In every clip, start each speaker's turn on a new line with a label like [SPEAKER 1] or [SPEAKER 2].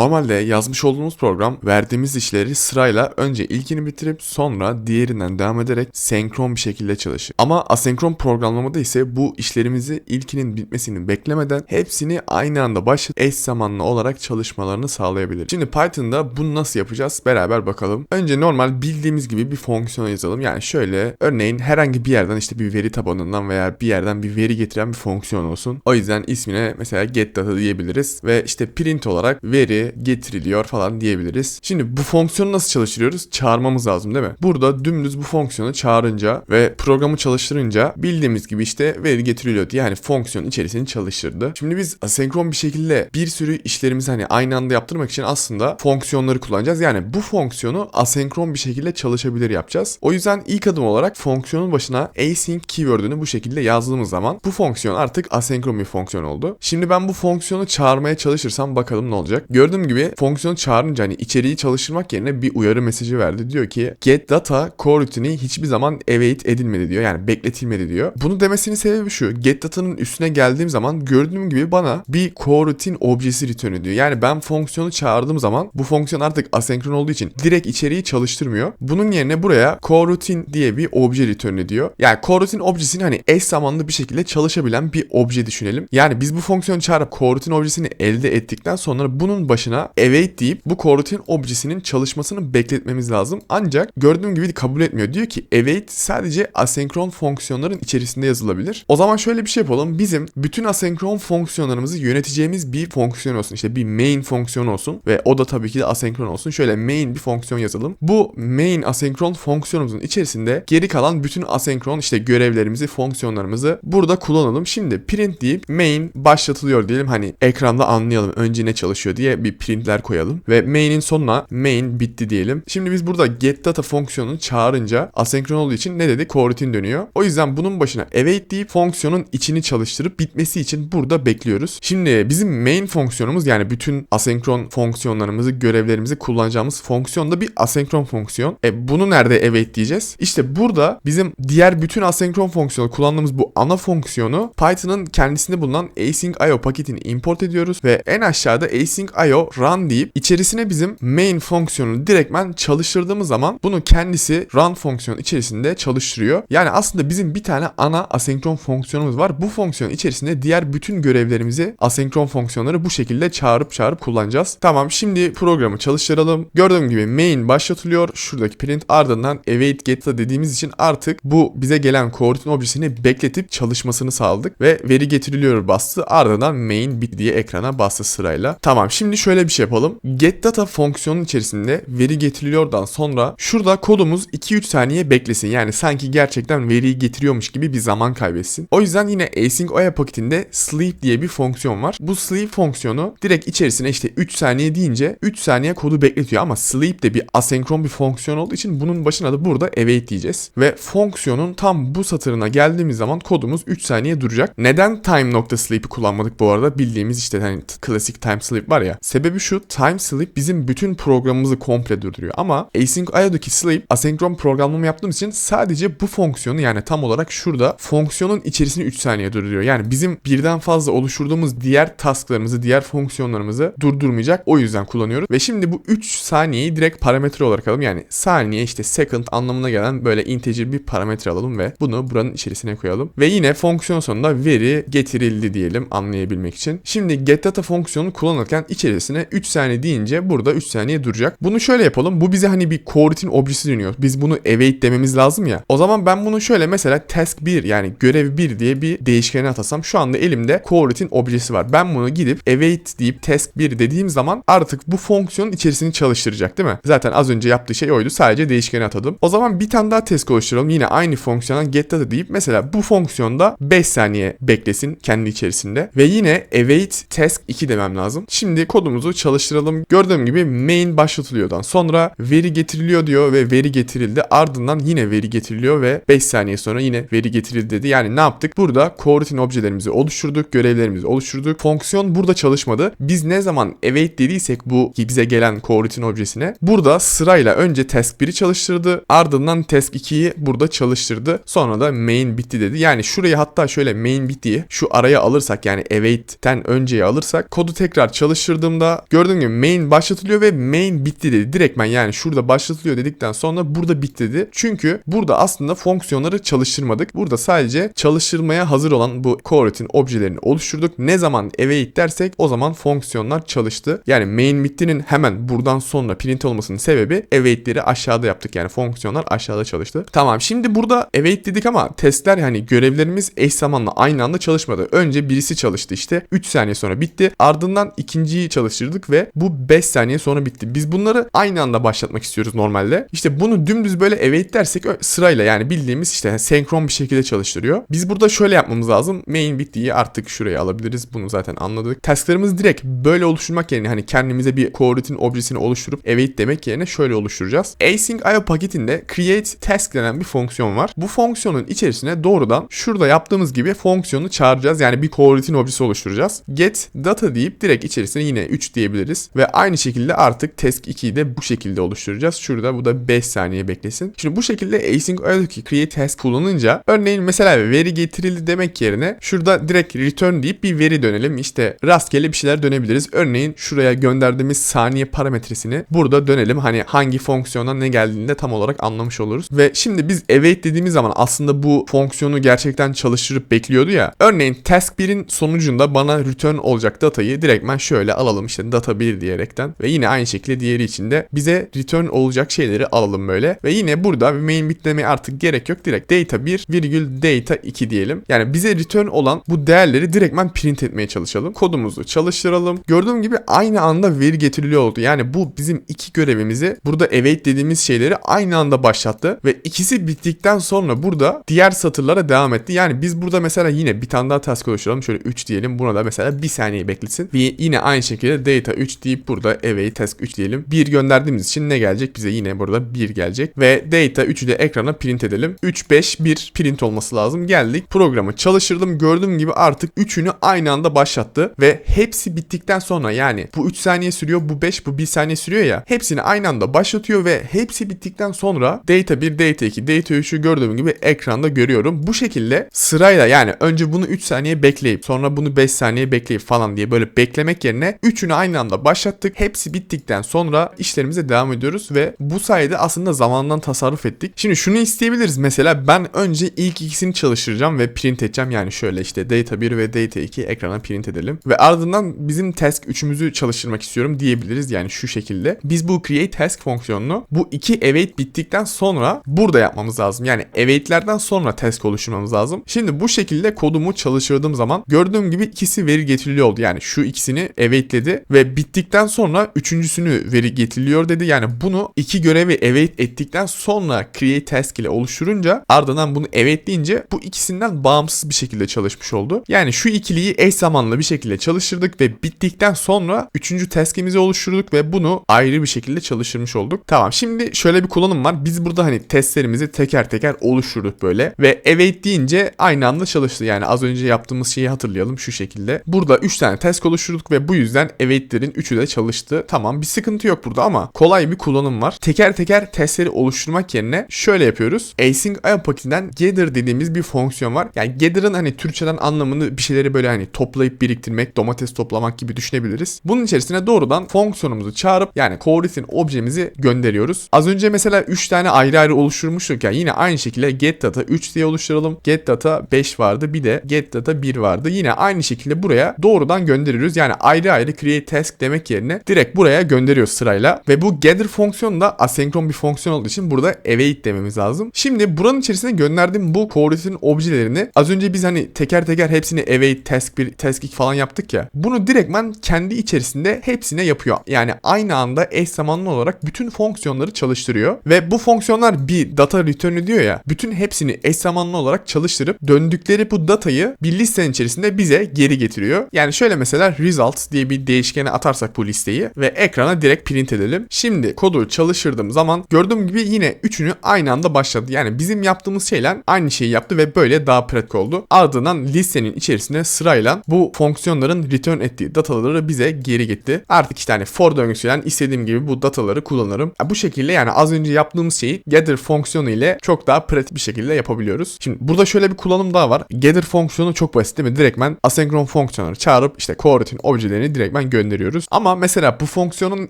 [SPEAKER 1] Normalde yazmış olduğumuz program verdiğimiz işleri sırayla önce ilkini bitirip sonra diğerinden devam ederek senkron bir şekilde çalışır. Ama asenkron programlamada ise bu işlerimizi ilkinin bitmesini beklemeden hepsini aynı anda başlatıp eş zamanlı olarak çalışmalarını sağlayabilir. Şimdi Python'da bunu nasıl yapacağız beraber bakalım. Önce normal bildiğimiz gibi bir fonksiyon yazalım. Yani şöyle örneğin herhangi bir yerden işte bir veri tabanından veya bir yerden bir veri getiren bir fonksiyon olsun. O yüzden ismine mesela get data diyebiliriz ve işte print olarak veri getiriliyor falan diyebiliriz. Şimdi bu fonksiyonu nasıl çalıştırıyoruz? Çağırmamız lazım değil mi? Burada dümdüz bu fonksiyonu çağırınca ve programı çalıştırınca bildiğimiz gibi işte veri getiriliyor diye yani fonksiyon içerisini çalıştırdı. Şimdi biz asenkron bir şekilde bir sürü işlerimizi hani aynı anda yaptırmak için aslında fonksiyonları kullanacağız. Yani bu fonksiyonu asenkron bir şekilde çalışabilir yapacağız. O yüzden ilk adım olarak fonksiyonun başına async keyword'ünü bu şekilde yazdığımız zaman bu fonksiyon artık asenkron bir fonksiyon oldu. Şimdi ben bu fonksiyonu çağırmaya çalışırsam bakalım ne olacak. Gördüğüm gibi fonksiyonu çağırınca hani içeriği çalıştırmak yerine bir uyarı mesajı verdi. Diyor ki get data coroutine'i hiçbir zaman await edilmedi diyor. Yani bekletilmedi diyor. Bunu demesinin sebebi şu. Get data'nın üstüne geldiğim zaman gördüğüm gibi bana bir coroutine objesi return ediyor. Yani ben fonksiyonu çağırdığım zaman bu fonksiyon artık asenkron olduğu için direkt içeriği çalıştırmıyor. Bunun yerine buraya coroutine diye bir obje return ediyor. Yani coroutine objesini hani eş zamanlı bir şekilde çalışabilen bir obje düşünelim. Yani biz bu fonksiyonu çağırıp coroutine objesini elde ettikten sonra bunun başına await deyip bu coroutine objesinin çalışmasını bekletmemiz lazım. Ancak gördüğüm gibi kabul etmiyor. Diyor ki await sadece asenkron fonksiyonların içerisinde yazılabilir. O zaman şöyle bir şey yapalım. Bizim bütün asenkron fonksiyonlarımızı yöneteceğimiz bir fonksiyon olsun. İşte bir main fonksiyon olsun ve o da tabii ki de asenkron olsun. Şöyle main bir fonksiyon yazalım. Bu main asenkron fonksiyonumuzun içerisinde geri kalan bütün asenkron işte görevlerimizi, fonksiyonlarımızı burada kullanalım. Şimdi print deyip main başlatılıyor diyelim. Hani ekranda anlayalım önce ne çalışıyor diye bir printler koyalım. Ve main'in sonuna main bitti diyelim. Şimdi biz burada get data fonksiyonunu çağırınca asenkron olduğu için ne dedi? Coroutine dönüyor. O yüzden bunun başına await deyip fonksiyonun içini çalıştırıp bitmesi için burada bekliyoruz. Şimdi bizim main fonksiyonumuz yani bütün asenkron fonksiyonlarımızı, görevlerimizi kullanacağımız fonksiyon da bir asenkron fonksiyon. E bunu nerede await diyeceğiz? İşte burada bizim diğer bütün asenkron fonksiyonu kullandığımız bu ana fonksiyonu Python'ın kendisinde bulunan async.io paketini import ediyoruz ve en aşağıda async.io run deyip içerisine bizim main fonksiyonunu direktmen çalıştırdığımız zaman bunu kendisi run fonksiyon içerisinde çalıştırıyor. Yani aslında bizim bir tane ana asenkron fonksiyonumuz var. Bu fonksiyon içerisinde diğer bütün görevlerimizi asenkron fonksiyonları bu şekilde çağırıp çağırıp kullanacağız. Tamam şimdi programı çalıştıralım. Gördüğüm gibi main başlatılıyor. Şuradaki print ardından await get dediğimiz için artık bu bize gelen coordinate objesini bekletip çalışmasını sağladık ve veri getiriliyor bastı. Ardından main bit diye ekrana bastı sırayla. Tamam şimdi şöyle bir şey yapalım. Get data fonksiyonun içerisinde veri getiriliyordan sonra şurada kodumuz 2-3 saniye beklesin. Yani sanki gerçekten veriyi getiriyormuş gibi bir zaman kaybetsin. O yüzden yine async oya paketinde sleep diye bir fonksiyon var. Bu sleep fonksiyonu direkt içerisine işte 3 saniye deyince 3 saniye kodu bekletiyor ama sleep de bir asenkron bir fonksiyon olduğu için bunun başına da burada await diyeceğiz. Ve fonksiyonun tam bu satırına geldiğimiz zaman kodumuz 3 saniye duracak. Neden time nokta sleep'i kullanmadık bu arada? Bildiğimiz işte hani klasik time sleep var ya. Sebebi şu time sleep bizim bütün programımızı komple durduruyor. Ama async IO'daki sleep asenkron programlama yaptığımız için sadece bu fonksiyonu yani tam olarak şurada fonksiyonun içerisini 3 saniye durduruyor. Yani bizim birden fazla oluşturduğumuz diğer tasklarımızı, diğer fonksiyonlarımızı durdurmayacak. O yüzden kullanıyoruz. Ve şimdi bu 3 saniyeyi direkt parametre olarak alalım. Yani saniye işte second anlamına gelen böyle integer bir parametre alalım ve bunu buranın içerisine koyalım. Ve yine fonksiyon sonunda veri getirildi diyelim anlayabilmek için. Şimdi getData fonksiyonu kullanırken içerisine 3 saniye deyince burada 3 saniye duracak. Bunu şöyle yapalım. Bu bize hani bir coroutine objesi dönüyor. Biz bunu await dememiz lazım ya. O zaman ben bunu şöyle mesela task 1 yani görev 1 diye bir değişkene atasam şu anda elimde coroutine objesi var. Ben bunu gidip await deyip task 1 dediğim zaman artık bu fonksiyonun içerisini çalıştıracak değil mi? Zaten az önce yaptığı şey oydu. Sadece değişkeni atadım. O zaman bir tane daha task oluşturalım. Yine aynı fonksiyondan getData deyip mesela bu fonksiyonda 5 saniye beklesin kendi içerisinde. Ve yine await task 2 demem lazım. Şimdi kodumuzu çalıştıralım. Gördüğüm gibi main başlatılıyordan sonra veri getiriliyor diyor ve veri getirildi. Ardından yine veri getiriliyor ve 5 saniye sonra yine veri getirildi dedi. Yani ne yaptık? Burada coroutine objelerimizi oluşturduk, görevlerimizi oluşturduk. Fonksiyon burada çalışmadı. Biz ne zaman await dediysek bu bize gelen coroutine objesine burada sırayla önce task 1'i çalıştırdı. Ardından task 2'yi burada çalıştırdı. Sonra da main bitti dedi. Yani şurayı hatta şöyle main bittiği şu araya alırsak yani await'ten önceye alırsak kodu tekrar çalıştırdığımda burada gördüğüm gibi main başlatılıyor ve main bitti dedi. Direktmen yani şurada başlatılıyor dedikten sonra burada bitti dedi. Çünkü burada aslında fonksiyonları çalıştırmadık. Burada sadece çalıştırmaya hazır olan bu coroutine objelerini oluşturduk. Ne zaman await dersek o zaman fonksiyonlar çalıştı. Yani main bittinin hemen buradan sonra print olmasının sebebi await'leri aşağıda yaptık. Yani fonksiyonlar aşağıda çalıştı. Tamam şimdi burada await dedik ama testler yani görevlerimiz eş zamanla aynı anda çalışmadı. Önce birisi çalıştı işte 3 saniye sonra bitti. Ardından ikinciyi çalıştırdık ve bu 5 saniye sonra bitti. Biz bunları aynı anda başlatmak istiyoruz normalde. İşte bunu dümdüz böyle await dersek sırayla yani bildiğimiz işte senkron bir şekilde çalıştırıyor. Biz burada şöyle yapmamız lazım. Main bittiği artık şuraya alabiliriz. Bunu zaten anladık. Tasklarımızı direkt böyle oluşturmak yerine hani kendimize bir coroutine objesini oluşturup await demek yerine şöyle oluşturacağız. Async IO paketinde create task denen bir fonksiyon var. Bu fonksiyonun içerisine doğrudan şurada yaptığımız gibi fonksiyonu çağıracağız. Yani bir coroutine objesi oluşturacağız. Get data deyip direkt içerisine yine 3 diyebiliriz. Ve aynı şekilde artık task 2'yi de bu şekilde oluşturacağız. Şurada bu da 5 saniye beklesin. Şimdi bu şekilde async IO'daki create task kullanınca örneğin mesela veri getirildi demek yerine şurada direkt return deyip bir veri dönelim. İşte rastgele bir şeyler dönebiliriz. Örneğin şuraya gönderdiğimiz saniye parametresini burada dönelim. Hani hangi fonksiyondan ne geldiğini de tam olarak anlamış oluruz. Ve şimdi biz await dediğimiz zaman aslında bu fonksiyonu gerçekten çalıştırıp bekliyordu ya. Örneğin task 1'in sonucunda bana return olacak datayı direktmen şöyle alalım işte data 1 diyerekten ve yine aynı şekilde diğeri için de bize return olacak şeyleri alalım böyle. Ve yine burada main bitlemeye artık gerek yok. Direkt data 1 virgül data 2 diyelim. Yani bize return olan bu değerleri direktmen print etmeye çalışalım. Kodumuzu çalıştıralım. Gördüğüm gibi aynı anda veri getiriliyor oldu. Yani bu bizim iki görevimizi burada await dediğimiz şeyleri aynı anda başlattı ve ikisi bittikten sonra burada diğer satırlara devam etti. Yani biz burada mesela yine bir tane daha task oluşturalım. Şöyle 3 diyelim. Buna da mesela bir saniye beklesin. Ve yine aynı şekilde data 3 deyip burada await task 3 diyelim. 1 gönderdiğimiz için ne gelecek? Bize yine burada 1 gelecek. Ve data 3'ü de ekrana print edelim. 3 5 1 print olması lazım. Geldik. Programı çalıştırdım. Gördüğüm gibi artık üçünü aynı anda başlattı ve hepsi bittikten sonra yani bu 3 saniye sürüyor, bu 5, bu 1 saniye sürüyor ya. Hepsini aynı anda başlatıyor ve hepsi bittikten sonra data 1, data 2, data 3'ü gördüğüm gibi ekranda görüyorum. Bu şekilde sırayla yani önce bunu 3 saniye bekleyip sonra bunu 5 saniye bekleyip falan diye böyle beklemek yerine üçünü aynı anda başlattık. Hepsi bittikten sonra işlerimize devam ediyoruz ve bu sayede aslında zamandan tasarruf ettik. Şimdi şunu isteyebiliriz mesela ben önce ilk ikisini çalıştıracağım ve print edeceğim. Yani şöyle işte data 1 ve data 2 ekrana print edelim. Ve ardından bizim task 3'ümüzü çalıştırmak istiyorum diyebiliriz. Yani şu şekilde. Biz bu create task fonksiyonunu bu iki await bittikten sonra burada yapmamız lazım. Yani await'lerden sonra task oluşturmamız lazım. Şimdi bu şekilde kodumu çalıştırdığım zaman gördüğüm gibi ikisi veri getiriliyor oldu. Yani şu ikisini awaitledi ve bittikten sonra üçüncüsünü veri getiriliyor dedi. Yani bunu iki görevi await ettikten sonra create task ile oluşturunca ardından bunu await deyince bu ikisinden bağımsız bir şekilde çalışmış oldu. Yani şu ikiliyi eş zamanlı bir şekilde çalıştırdık ve bittikten sonra üçüncü task'imizi oluşturduk ve bunu ayrı bir şekilde çalıştırmış olduk. Tamam şimdi şöyle bir kullanım var. Biz burada hani testlerimizi teker teker oluşturduk böyle ve await deyince aynı anda çalıştı. Yani az önce yaptığımız şeyi hatırlayalım şu şekilde. Burada 3 tane task oluşturduk ve bu yüzden await'lerin 3'ü de çalıştı. Tamam bir sıkıntı yok burada ama kolay bir kullanım var. Teker teker testleri oluşturmak yerine şöyle yapıyoruz. Async IO paketinden gather dediğimiz bir fonksiyon var. Yani gather'ın hani Türkçeden anlamını bir şeyleri böyle hani toplayıp biriktirmek, domates toplamak gibi düşünebiliriz. Bunun içerisine doğrudan fonksiyonumuzu çağırıp yani coroutine objemizi gönderiyoruz. Az önce mesela 3 tane ayrı ayrı oluşturmuştuk ya yine aynı şekilde get data 3 diye oluşturalım. Get data 5 vardı bir de get data 1 vardı. Yine aynı şekilde buraya doğrudan gönderiyoruz. Yani ayrı ayrı create task demek yerine direkt buraya gönderiyoruz sırayla. Ve bu gather fonksiyonu da asenkron bir fonksiyon olduğu için burada await dememiz lazım. Şimdi buranın içerisine gönderdiğim bu coroutine objelerini az önce biz hani teker teker hepsini await task 1 task 2 falan yaptık ya. Bunu direktman kendi içerisinde hepsine yapıyor. Yani aynı anda eş zamanlı olarak bütün fonksiyonları çalıştırıyor. Ve bu fonksiyonlar bir data return ediyor ya. Bütün hepsini eş zamanlı olarak çalıştırıp döndükleri bu datayı bir listenin içerisinde bize geri getiriyor. Yani şöyle mesela results diye bir değişkene atarsak bu listeyi ve ekrana direkt print edelim. Şimdi kodu çalıştırdığım zaman gördüğüm gibi yine üçünü aynı anda başladı. Yani bizim yaptığımız şeyler aynı şeyi yaptı ve böyle daha pratik oldu. Ardından listenin içerisine sırayla bu fonksiyonların return ettiği dataları bize geri gitti. Artık işte hani for döngüsüyle istediğim gibi bu dataları kullanırım. Ya bu şekilde yani az önce yaptığımız şeyi gather fonksiyonu ile çok daha pratik bir şekilde yapabiliyoruz. Şimdi burada şöyle bir kullanım daha var. Gather fonksiyonu çok basit değil mi? Direktmen asenkron fonksiyonları çağırıp işte coroutine objelerini direktmen gönderiyoruz. Ama mesela bu fonksiyonun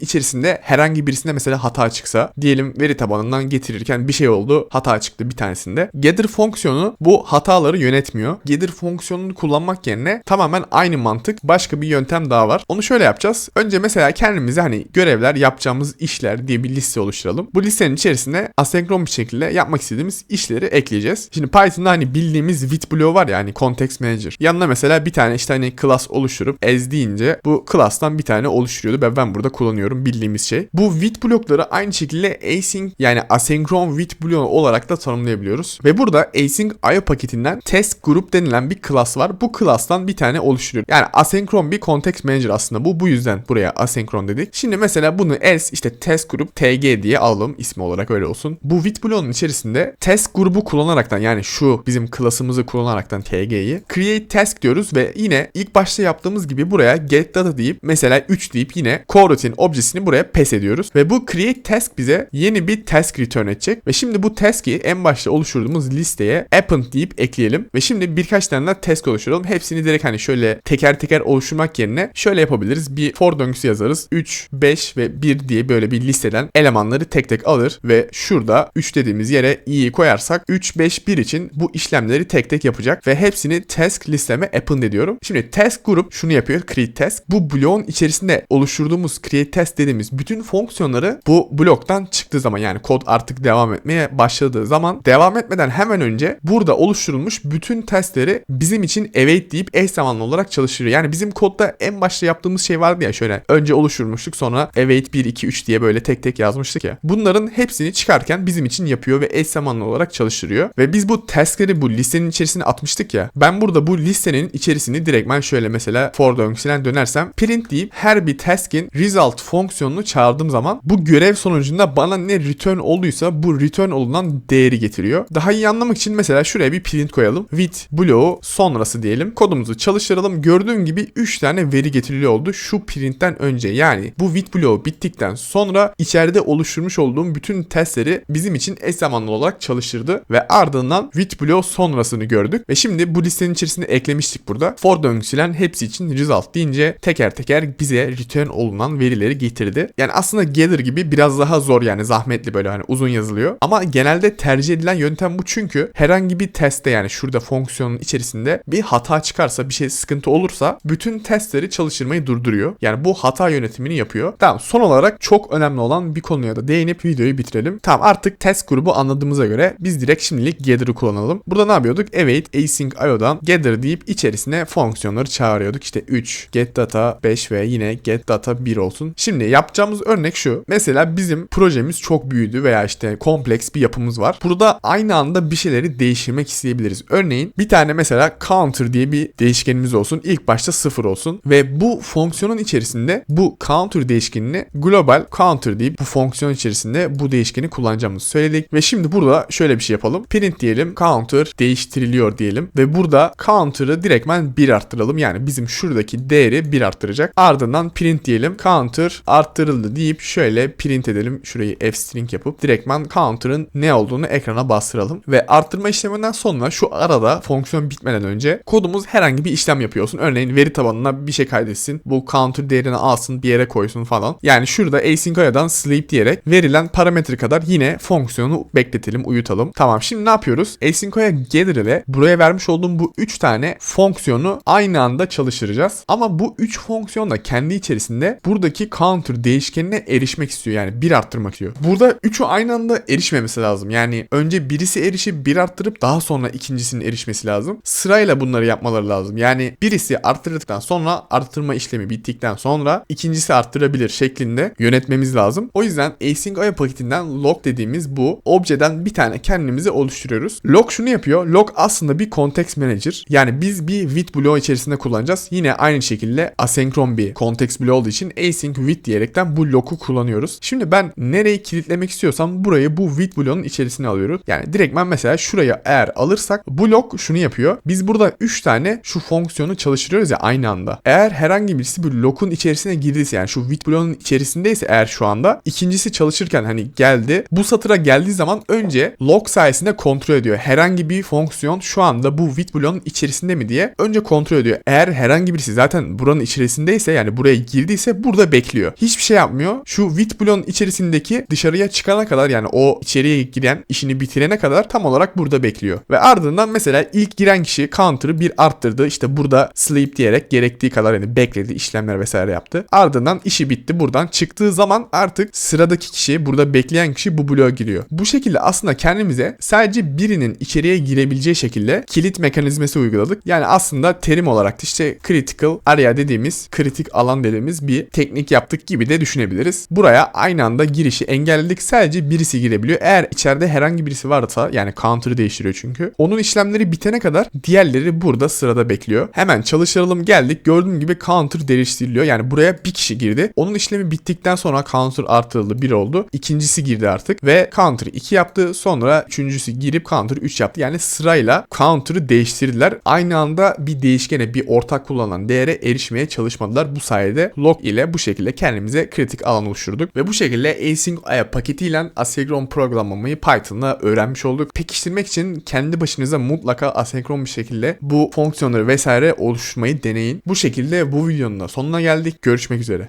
[SPEAKER 1] içerisinde herhangi birisinde mesela hata çıksa diyelim veri tabanından getirirken bir şey oldu hata çıktı bir tanesinde. Gather fonksiyonu bu hataları yönetmiyor. Gather fonksiyonunu kullanmak yerine tamamen aynı mantık başka bir yöntem daha var. Onu şöyle yapacağız. Önce mesela kendimize hani görevler yapacağımız işler diye bir liste oluşturalım. Bu listenin içerisine asenkron bir şekilde yapmak istediğimiz işleri ekleyeceğiz. Şimdi Python'da hani bildiğimiz with bloğu var ya hani context manager. Yanına mesela bir tane işte hani class oluşturup as bu class'tan bir tane oluşturuyordu ve ben burada kullanıyorum bildiğimiz şey. Bu with blokları aynı şekilde async yani asenkron with bloğu olarak da tanımlayabiliyoruz. Ve burada async IO paketinden test group denilen bir class var. Bu class'tan bir tane oluşturuyor. Yani asenkron bir context manager aslında bu. Bu yüzden buraya asenkron dedik. Şimdi mesela bunu else işte test group tg diye alalım ismi olarak öyle olsun. Bu with bloğunun içerisinde test grubu kullanaraktan yani şu bizim class'ımızı kullanaraktan tg'yi create task diyoruz ve yine ilk başta yaptığımız gibi buraya get data deyip mesela 3 deyip yine coroutine objesini buraya pass ediyoruz. Ve bu create task bize yeni bir task return edecek. Ve şimdi bu task'i en başta oluşturduğumuz listeye append deyip ekleyelim. Ve şimdi birkaç tane daha task oluşturalım. Hepsini direkt hani şöyle teker teker oluşturmak yerine şöyle yapabiliriz. Bir for döngüsü yazarız. 3, 5 ve 1 diye böyle bir listeden elemanları tek tek alır ve şurada 3 dediğimiz yere i'yi koyarsak 3, 5, 1 için bu işlemleri tek tek yapacak ve hepsini task listeme append ediyorum. Şimdi task grup şunu yapıyor. Create task. Bu bloğun içerisinde oluşturduğumuz create task dediğimiz bütün fonksiyonları bu bloktan çıktığı zaman yani kod artık devam etmeye başladığı zaman devam etmeden hemen önce burada oluşturulmuş bütün testleri bizim için await deyip eş zamanlı olarak çalıştırıyor. Yani bizim kodda en başta yaptığımız şey vardı ya şöyle önce oluşturmuştuk sonra await 1 2 3 diye böyle tek tek yazmıştık ya. Bunların hepsini çıkarken bizim için yapıyor ve eş zamanlı olarak çalıştırıyor. Ve biz bu taskleri bu listenin içerisine atmıştık ya. Ben burada bu listenin içerisini direktmen şöyle mesela for döngüsünden dönersem print deyip her bir task'in result fonksiyonunu çağırdığım zaman bu görev sonucunda bana ne return olduysa bu return olunan değeri getiriyor. Daha iyi anlamak için mesela şuraya bir print koyalım. With bloğu sonrası diyelim. Kodumuzu çalıştıralım. Gördüğün gibi 3 tane veri getiriliyor oldu. Şu printten önce yani bu with bloğu bittikten sonra içeride oluşturmuş olduğum bütün testleri bizim için eş zamanlı olarak çalıştırdı ve ardından with bloğu sonrasını gördük. Ve şimdi bu listenin içerisine eklemiştik burada. For döngüsülen hepsi için result deyince teker teker bize return olunan verileri getirdi. Yani aslında gather gibi biraz daha zor yani zahmetli böyle hani uzun yazılıyor. Ama genelde tercih edilen yöntem bu çünkü herhangi bir testte yani şurada fonksiyonun içerisinde bir hata çıkarsa bir şey sıkıntı olursa bütün testleri çalıştırmayı durduruyor. Yani bu hata yönetimini yapıyor. Tamam son olarak çok önemli olan bir konuya da değinip videoyu bitirelim. Tamam artık test grubu anladığımıza göre biz direkt şimdilik gather'ı kullanalım. Burada ne yapıyorduk? Await async IO'dan gather deyip içerisine fonksiyonları çağırıyorduk. İşte 3, get data 5 ve yine get data 1 olsun. Şimdi yapacağımız örnek şu. Mesela bizim projemiz çok büyüdü veya işte kompleks bir yapımız var. Burada aynı anda bir şeyleri değiştirmek isteyebiliriz. Örneğin bir tane mesela counter diye bir değişkenimiz olsun. İlk başta 0 olsun ve bu fonksiyonun içerisinde bu counter değişkenini global counter deyip bu fonksiyon içerisinde bu değişkeni kullanacağımızı söyledik ve şimdi burada şöyle bir şey yapalım. Print diyelim counter değiştiriliyor diyelim ve burada counter'ı direktmen 1 arttıralım. Yani bizim şuradaki değeri 1 arttıracak. Ardından print diyelim counter arttırıldı deyip şöyle print edelim. Şurayı f string yapıp direktmen counter'ın ne olduğunu ekrana bastıralım ve arttırma işleminden sonra şu arada fonksiyon bitmeden önce kodumuz herhangi bir işlem yapıyorsun. Örneğin veri tabanına bir şey kaydetsin. Bu counter değerini alsın bir yere koysun falan. Yani şurada async aya'dan sleep diyerek verilen parametre kadar yine fonksiyonu bekletelim, uyutalım. Tamam şimdi ne yapıyoruz? Async aya gather ile buraya vermiş olduğum bu 3 tane fonksiyonu aynı anda çalıştıracağız. Ama bu 3 fonksiyon da kendi içerisinde buradaki counter değişkenine erişmek istiyor. Yani bir arttırmak istiyor. Burada 3'ü aynı anda erişmemesi lazım. Yani önce birisi erişip bir arttırıp daha sonra ikincisinin erişmesi lazım. Sırayla bunları yapmaları lazım. Yani birisi arttırdıktan sonra arttırma işlemi bittikten sonra ikincisi arttırabilir şeklinde yönetmemiz lazım. O yüzden async aya paketinden log dediğimiz bu objeden bir tane kendimize oluşturuyoruz. Log şunu yapıyor. Log aslında bir context manager. Yani biz bir with bloğu içerisinde kullanacağız. Yine aynı şekilde asenkron bir context bloğu olduğu için async with diyerekten bu log'u kullanıyoruz. Şimdi ben nereyi kilitlemek istiyorsam burayı bu with bloğunun içerisine alıyoruz. Yani direktmen mesela şuraya eğer alırsak bu log şunu yapıyor. Biz burada 3 tane şu fonksiyonu çalıştırıyoruz ya aynı anda. Eğer herhangi birisi bir log'un içerisine girdiyse yani şu with bloğunun içerisindeyse eğer şu anda ikincisi çalışırken hani geldi. Bu satıra geldiği zaman önce log sayesinde kontrol ediyor. Herhangi bir fonksiyon şu anda bu with bloğunun içerisinde mi diye önce kontrol ediyor. Eğer herhangi birisi zaten buranın içerisinde içindeyse yani buraya girdiyse burada bekliyor. Hiçbir şey yapmıyor. Şu wit bloğun içerisindeki dışarıya çıkana kadar yani o içeriye giren işini bitirene kadar tam olarak burada bekliyor. Ve ardından mesela ilk giren kişi counter'ı bir arttırdı. İşte burada sleep diyerek gerektiği kadar yani bekledi işlemler vesaire yaptı. Ardından işi bitti. Buradan çıktığı zaman artık sıradaki kişi burada bekleyen kişi bu bloğa giriyor. Bu şekilde aslında kendimize sadece birinin içeriye girebileceği şekilde kilit mekanizması uyguladık. Yani aslında terim olarak işte critical area dediğimiz kritik alan dediğimiz bir teknik yaptık gibi de düşünebiliriz. Buraya aynı anda girişi engelledik. Sadece birisi girebiliyor. Eğer içeride herhangi birisi varsa yani counter'ı değiştiriyor çünkü. Onun işlemleri bitene kadar diğerleri burada sırada bekliyor. Hemen çalıştıralım geldik. Gördüğüm gibi counter değiştiriliyor. Yani buraya bir kişi girdi. Onun işlemi bittikten sonra counter artırıldı 1 oldu. İkincisi girdi artık ve counter 2 yaptı. Sonra üçüncüsü girip counter 3 yaptı. Yani sırayla counter'ı değiştirdiler. Aynı anda bir değişkene bir ortak kullanılan değere erişmeye çalışmadılar. Bu sayede log ile bu şekilde kendimize kritik alan oluşturduk. Ve bu şekilde async aya paketiyle asenkron programlamayı Python'la öğrenmiş olduk. Pekiştirmek için kendi başınıza mutlaka asenkron bir şekilde bu fonksiyonları vesaire oluşturmayı deneyin. Bu şekilde bu videonun da sonuna geldik. Görüşmek üzere.